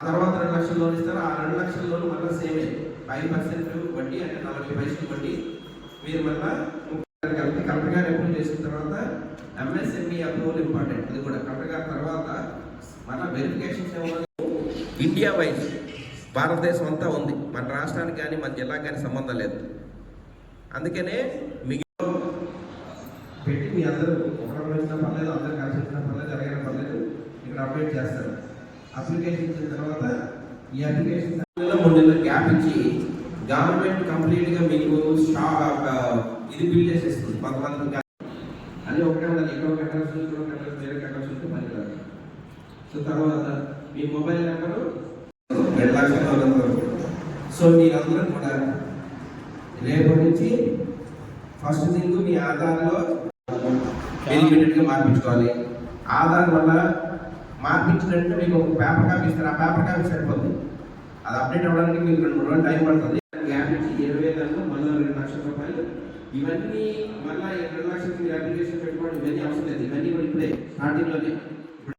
తర్వాత రెండు లక్షల లోన్ ఇస్తారు? ఆ రెండు లక్షల లోన్ మళ్ళీ సేమే ఫైవ్ పర్సెంట్ వడ్డీ అంటే నలభై పైసలు వడ్డీ. మీరు మళ్ళీ కలిపి కలెక్టర్ గారు అప్రూవ్ చేసిన తర్వాత ఎంఎస్ఎంఈ అప్రూవల్ ఇంపార్టెంట్ అది కూడా కలెక్టర్ గారి తర్వాత మళ్ళీ వెరిఫికేషన్ ఇండియా వైజ్ భారతదేశం అంతా ఉంది. మన రాష్ట్రానికి కానీ మన జిల్లాకి కానీ సంబంధం లేదు. అందుకనే మిగిలిన పెట్టి మీ అందరూ ఒకరు పర్లేదు అందరు కలిసి వచ్చినా పర్లేదు ఎలాగైనా పర్లేదు ఇక్కడ అప్డేట్ చేస్తారు. అప్లికేషన్ ఇచ్చిన తర్వాత ఈ అప్లికేషన్ మూడు నెలల గ్యాప్ ఇచ్చి గవర్నమెంట్ కంప్లీట్గా మీకు స్టాక్ ఇది బిల్ చేసేస్తుంది. కొంతమంది అది ఒకటే ఉండాలి. ఇక్కడ ఒక అడ్రస్ ఇక్కడ అడ్రస్ వేరే అడ్రస్ ఉంటే పని కాదు సో తర్వాత మీ మొబైల్ నెంబరు రెండు లక్షల సో మీరందరూ కూడా రేపటి నుంచి ఫస్ట్ థింగ్ మీ ఆధార్లో గా మార్పించుకోవాలి. ఆధార్ వల్ల మార్పించినట్టు మీకు ఒక పేపర్ కాపీ ఇస్తారు. ఆ పేపర్ కాపీ సరిపోతుంది అది అప్డేట్ అవ్వడానికి మీకు రెండు మూడు రోజులు టైం పడుతుంది. గ్యాప్ ఇచ్చి ఇరవై ఐదు మళ్ళీ రెండు లక్షల రూపాయలు. ఇవన్నీ మళ్ళీ రెండు లక్షలు మీరు అప్లికేషన్ పెట్టుకోవడం ఇవన్నీ అవసరం లేదు. ఇవన్నీ కూడా ఇప్పుడే స్టార్టింగ్లోనే